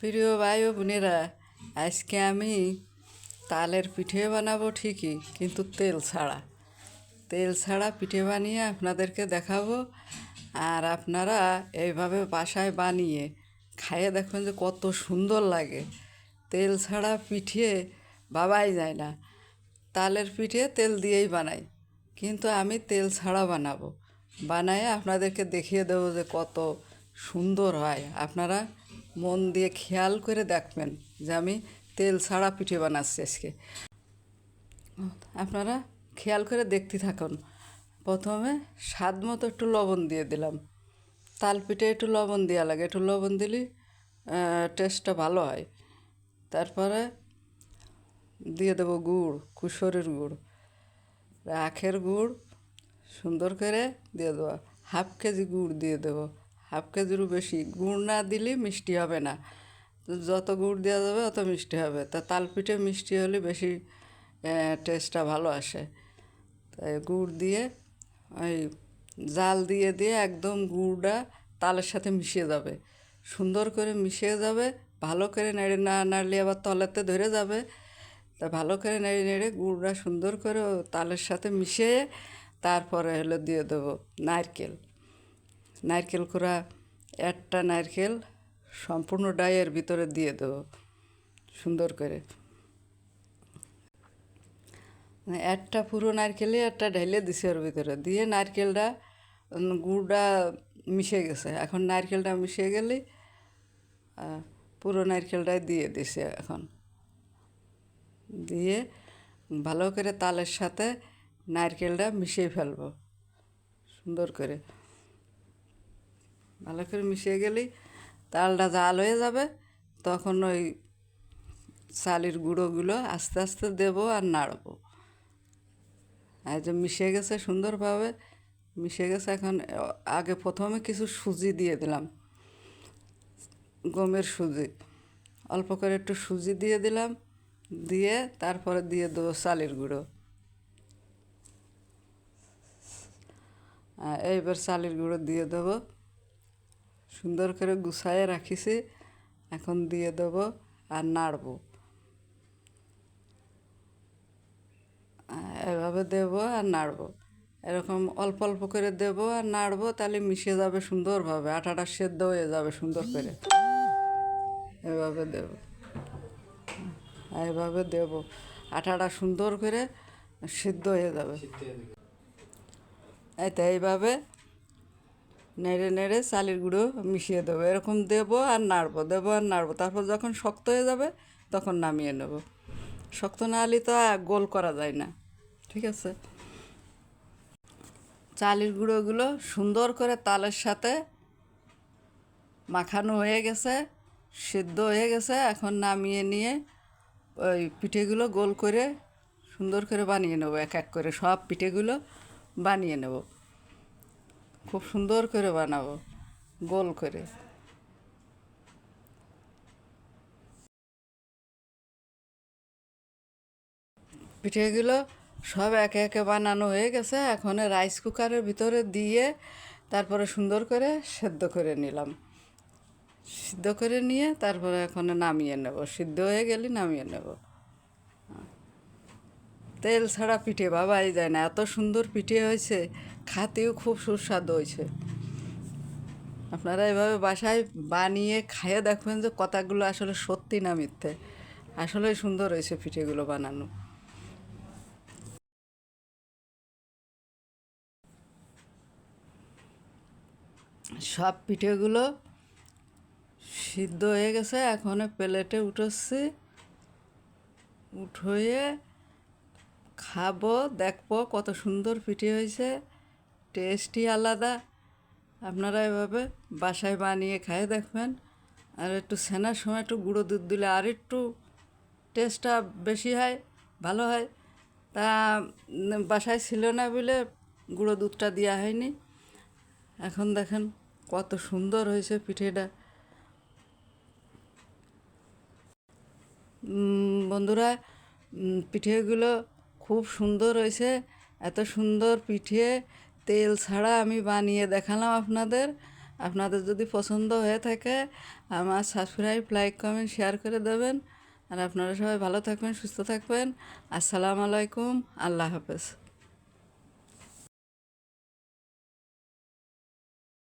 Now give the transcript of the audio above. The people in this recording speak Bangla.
প্রিয় ভাই ও বোনেরা, আজকে আমি তালের পিঠে বানাবো ঠিকই, কিন্তু তেল ছাড়া। তেল ছাড়া পিঠে বানিয়ে আপনাদেরকে দেখাবো, আর আপনারা এইভাবে বাসায় বানিয়ে খাইয়ে দেখবেন যে কত সুন্দর লাগে। তেল ছাড়া পিঠে বাবাই যায় না। তালের পিঠে তেল দিয়েই বানাই, কিন্তু আমি তেল ছাড়া বানাবো। বানায় আপনাদেরকে দেখিয়ে দেবো যে কত সুন্দর হয়। আপনারা মন দিয়ে খেয়াল করে দেখবেন যে আমি তেল ছাড়া পিঠে বানাচ্ছি আজকে। আপনারা খেয়াল করে দেখতে থাকুন। প্রথমে স্বাদ মতো একটু লবণ দিয়ে দিলাম। তাল পিঠে একটু লবণ দেওয়া লাগে। একটু লবণ দিলে টেস্টটা ভালো হয়। তারপরে দিয়ে দেবো গুড়, কুসরের গুড়। আখের গুড় সুন্দর করে দিয়ে দেবো। হাফ কেজি গুড় দিয়ে দেবো। হাফ কেজিরও বেশি। গুড় না দিলে মিষ্টি হবে না। যত গুড় দেওয়া যাবে অত মিষ্টি হবে। তা তাল পিঠে মিষ্টি হলে বেশি টেস্টটা ভালো আসে। তাই গুড় দিয়ে, ওই জাল দিয়ে দিয়ে একদম গুড়টা তালের সাথে মিশিয়ে যাবে। সুন্দর করে মিশিয়ে যাবে। ভালো করে নেড়ে না নাড়লে আবার তলাতে ধরে যাবে। তা ভালো করে নেড়ে নেড়ে গুড়টা সুন্দর করে তালের সাথে মিশিয়ে তারপরে হলো দিয়ে দেবো নারকেল। নারকেল কোড়া একটা নারকেল সম্পূর্ণ ডাইয়ের ভিতরে দিয়ে দেবো, সুন্দর করে। একটা পুরো নারকেলে একটা ঢেলে দিছে ওর ভিতরে। দিয়ে নারকেলটা গুড়টা মিশে গেছে। এখন নারকেলটা মিশে গেলে পুরো নারকেলটাই দিয়ে দিছে এখন। দিয়ে ভালো করে তালের সাথে নারকেলটা মিশিয়ে ফেলব, সুন্দর করে। ভালো করে মিশিয়ে গেলেই তালটা জাল হয়ে যাবে। তখন ওই চালের গুঁড়োগুলো আস্তে আস্তে দেবো আর নাড়বো। আর যে মিশে গেছে সুন্দরভাবে মিশে গেছে এখন, আগে প্রথমে কিছু সুজি দিয়ে দিলাম, গমের সুজি। অল্প করে একটু সুজি দিয়ে দিলাম, দিয়ে তারপরে দিয়ে দেবো চালের গুঁড়ো। এইবার চালের গুঁড়ো দিয়ে দেবো। সুন্দর করে গুছায়ে রাখিছি এখন দিয়ে দেবো আর নাড়বো। এভাবে দেবো আর নাড়বো। এরকম অল্প অল্প করে দেবো আর নাড়ব তাহলে মিশে যাবে সুন্দরভাবে আটাটা সেদ্ধ হয়ে যাবে সুন্দর করে। এভাবে দেবো। এভাবে দেবো। আটাটা সুন্দর করে সিদ্ধ হয়ে যাবে। এই তো এইভাবে নেড়ে নেড়ে চালের গুঁড়ো মিশিয়ে দেবো। এরকম দেবো আর নাড়বো, দেবো আর নাড়বো। তারপর যখন শক্ত হয়ে যাবে তখন নামিয়ে নেব। শক্ত না হলে তো গোল করা যায় না, ঠিক আছে? চালের গুঁড়োগুলো সুন্দর করে তালের সাথে মাখানো হয়ে গেছে, সিদ্ধ হয়ে গেছে। এখন নামিয়ে নিয়ে ওই পিঠেগুলো গোল করে সুন্দর করে বানিয়ে নেব, এক এক করে সব পিঠেগুলো বানিয়ে নেব। খুব সুন্দর করে বানাবো, গোল করে। পিঠেগুলো সব একে একে বানানো হয়ে গেছে, এখন রাইস কুকারের ভিতরে দিয়ে তারপরে সুন্দর করে সেদ্ধ করে নিলাম। সিদ্ধ করে নিয়ে তারপরে এখন নামিয়ে নেব, সিদ্ধ হয়ে গেলে নামিয়ে নেব। তেল ছাড়া পিঠে বাবাই যায় না, এত সুন্দর পিঠে হয়েছে, খাতেও খুব সুস্বাদু হয়েছে। আপনারা এভাবে বাসায় বানিয়ে খাইয়ে দেখবেন যে কথাগুলো আসলে সত্যি না মিথ্যে। আসলে সুন্দর হয়েছে পিঠেগুলো বানানো। সব পিঠেগুলো সিদ্ধ হয়ে গেছে, এখন প্লেটে উঠোচ্ছি। উঠয়ে খাব, দেখব কত সুন্দর পিঠে হয়েছে, টেস্টই আলাদা। আপনারা এভাবে বাসায় বানিয়ে খাই দেখবেন। আর একটু সেনার সময় একটু গুঁড়ো দুধ দিলে আর একটু টেস্টটা বেশি হয়, ভালো হয়। তা বাসায় ছিল না বলে গুঁড়ো দুধটা দেওয়া হয়নি। এখন দেখেন কত সুন্দর হয়েছে পিঠেটা। বন্ধুরা পিঠেগুলো খুব সুন্দর হয়েছে। এত সুন্দর পিঠে তেল ছাড়া আমি বানিয়ে দেখালাম আপনাদের। আপনাদের যদি পছন্দ হয়ে থাকে, আমার সাবস্ক্রাইব লাইক কমেন্ট শেয়ার করে দেবেন। আর আপনারা সবাই ভালো থাকবেন, সুস্থ থাকবেন। আসসালামু আলাইকুম, আল্লাহ হাফেজ।